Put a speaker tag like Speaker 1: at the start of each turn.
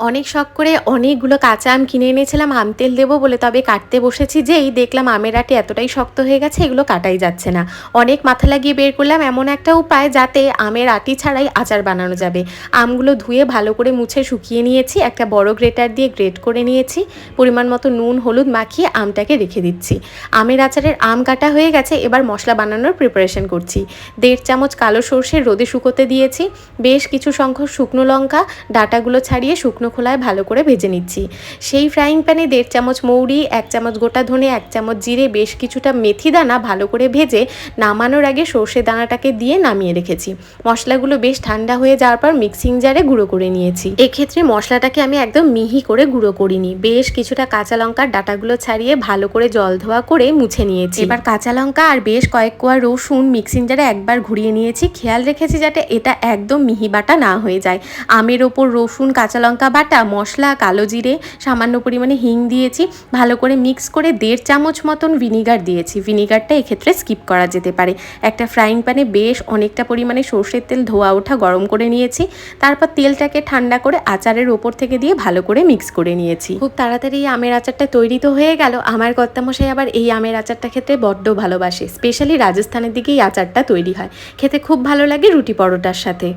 Speaker 1: অনেক শখ করে অনেকগুলো কাঁচা আম কিনে এনেছিলাম, আম তেল দেবো বলে তবে কাটতে বসেছি যেই দেখলাম আমের আটি এতটাই শক্ত হয়ে গেছে, এগুলো কাটাই যাচ্ছে না। অনেক মাথা লাগিয়ে বের করলাম এমন একটা উপায় যাতে আমের আটি ছাড়াই আচার বানানো যাবে। আমগুলো ধুয়ে ভালো করে মুছে শুকিয়ে নিয়েছি, একটা বড় গ্রেটার দিয়ে গ্রেট করে নিয়েছি, পরিমাণ মতো নুন, হলুদ মাখিয়ে আমটাকে রেখে দিচ্ছি। আমের আচারের আম কাটা হয়ে গেছে, এবার মশলা বানানোর প্রিপারেশন করছি। দেড় চামচ কালো সর্ষে রোদে শুকোতে দিয়েছি, বেশ কিছু সংখ্যক শুকনো লঙ্কা, ডাটাগুলো ছাড়িয়ে শুকনো খোলায় ভালো করে ভেজে নিচ্ছি। সেই ফ্রাইং প্যানে দেড় চামচ মৌরি, এক চামচ গোটা ধনে, এক চামচ জিরে, বেশ কিছুটা মেথি দানা ভালো করে ভেজে নামানোর আগে সর্ষে দানাটাকে দিয়ে নামিয়ে রেখেছি। মশলাগুলো বেশ ঠান্ডা হয়ে যাওয়ার পর মিক্সিং জারে গুঁড়ো করে নিয়েছি। এক্ষেত্রে মশলাটাকে আমি একদম মিহি করে গুঁড়ো করিনি। বেশ কিছুটা কাঁচা লঙ্কার ডাটাগুলো ছাড়িয়ে ভালো করে জল ধোয়া করে মুছে নিয়েছি। এবার কাঁচা লঙ্কা আর বেশ কয়েক কোয়া রসুন মিক্সিং জারে একবার ঘুরিয়ে নিয়েছি। খেয়াল রেখেছি যাতে এটা একদম মিহি বাটা না হয়ে যায়। আমের ওপর রসুন, কাঁচা লঙ্কা বাটা, মশলা, কালো জিরে, সামান্য পরিমাণে হিং দিয়েছি। ভালো করে মিক্স করে দেড় চামচ মতন ভিনিগার দিয়েছি। ভিনিগারটা এক্ষেত্রে স্কিপ করা যেতে পারে। একটা ফ্রাইং প্যানে বেশ অনেকটা পরিমাণে সর্ষের তেল ধোয়া ওঠা গরম করে নিয়েছি। তারপর তেলটাকে ঠান্ডা করে আচারের ওপর থেকে দিয়ে ভালো করে মিক্স করে নিয়েছি। খুব তাড়াতাড়ি এই আমের আচারটা তৈরি তো হয়ে গেল। আমার কর্তামশাই আবার এই আমের আচারটা খেতে বড্ড ভালোবাসে। স্পেশালি রাজস্থানের দিকে এই আচারটা তৈরি হয়। খেতে খুব ভালো লাগে রুটি পরোটার সাথে।